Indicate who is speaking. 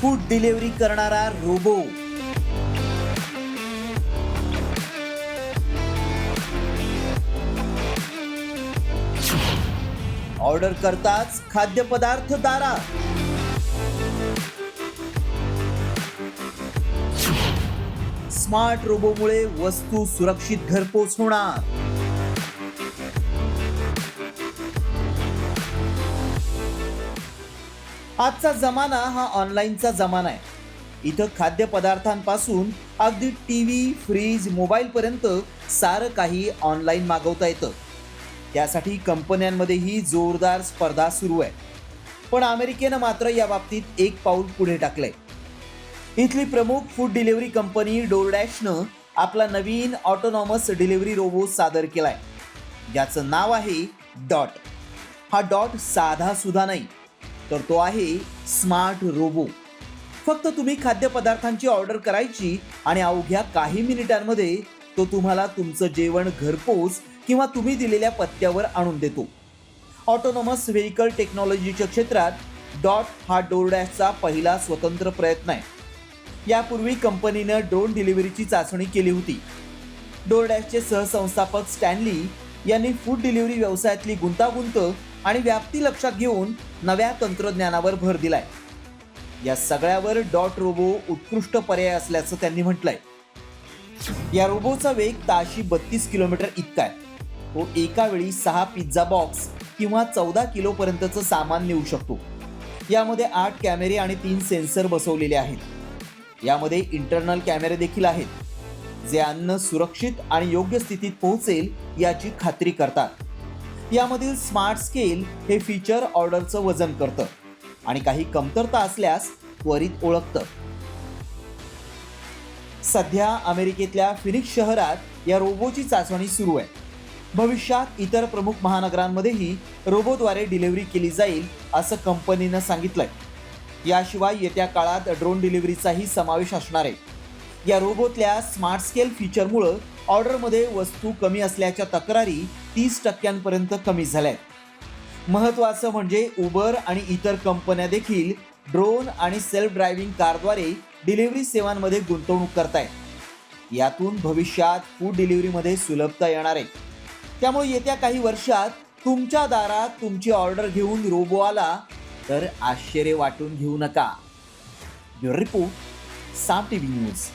Speaker 1: Food delivery करणारा robot order करताच खाद्यपदार्थ दारा. स्मार्ट रोबोमुळे वस्तू सुरक्षित घरपोच होणार. आजचा जमाना हा ऑनलाईनचा जमाना आहे. इथं खाद्यपदार्थांपासून अगदी टी व्ही फ्रीज मोबाईलपर्यंत सारं काही ऑनलाईन मागवता येतं. त्यासाठी कंपन्यांमध्येही जोरदार स्पर्धा सुरू आहे. पण अमेरिकेनं मात्र या बाबतीत एक पाऊल पुढे टाकलंय. इथली प्रमुख फूड डिलिव्हरी कंपनी डोरडॅशनं आपला नवीन ऑटोनॉमस डिलिव्हरी रोबो सादर केलाय. ज्याचं नाव आहे डॉट. हा डॉट साधा सुद्धा नाही तर तो आहे स्मार्ट रोबो. फक्त तुम्ही खाद्यपदार्थांची ऑर्डर करायची आणि अवघ्या काही मिनिटांमध्ये तो तुम्हाला तुमचं जेवण घरपोच किंवा तुम्ही दिलेल्या पत्त्यावर आणून देतो. ऑटोनॉमस व्हेकल टेक्नॉलॉजीच्या क्षेत्रात डॉट हा डोरडॅशचा पहिला स्वतंत्र प्रयत्न आहे. यापूर्वी कंपनीनं ड्रोन डिलिव्हरीची चाचणी केली होती. डोरडॅशचे सहसंस्थापक स्टॅनली यांनी फूड डिलिव्हरी व्यवसायातली गुंतागुंत आणि व्याप्ती लक्षात घेऊन नव्या तंत्रज्ञानावर भर दिलाय. या सगळ्यावर डॉट रोबो उत्कृष्ट पर्याय असल्याचं त्यांनी म्हटलंय. या रोबोचा वेग ताशी बत्तीस किलोमीटर इतका आहे. तो एका वेळी सहा पिझ्झा बॉक्स किंवा चौदा किलोपर्यंतचं सामान नेऊ शकतो. यामध्ये आठ कॅमेरे आणि तीन सेन्सर बसवलेले आहेत. यामध्ये इंटरनल कॅमेरे देखील आहेत. जे अन्न सुरक्षित आणि योग्य स्थितीत पोहोचेल याची खात्री करतात. यामधील स्मार्ट स्केल हे फीचर ऑर्डरचं वजन करतं आणि काही कमतरता असल्यास त्वरित ओळखतं. सध्या अमेरिकेतल्या फिनिक्स शहरात या रोबोची चाचणी सुरू आहे. भविष्यात इतर प्रमुख महानगरांमध्येही रोबोद्वारे डिलिव्हरी केली जाईल असं कंपनीनं सांगितलंय. याशिवाय येत्या काळात ड्रोन डिलिव्हरीचाही समावेश असणार आहे. या रोबोतल्या स्मार्ट स्केल फीचरमुळं ऑर्डरमध्ये वस्तू कमी असल्याच्या तक्रारी तीस टक्क्यांपर्यंत कमी झाल्या आहेत महत्त्वाचं म्हणजे उबर आणि इतर कंपन्या देखील ड्रोन आणि सेल्फ ड्रायव्हिंग कारद्वारे डिलिव्हरी सेवांमध्ये गुंतवणूक करतायत. यातून भविष्यात फूड डिलिव्हरीमध्ये सुलभता येणार आहे. त्यामुळे येत्या काही वर्षात तुमच्या दारात तुमची ऑर्डर घेऊन रोबो आला तर आश्चर्य वाटून घेऊ नका. Bureau report Saam T V news.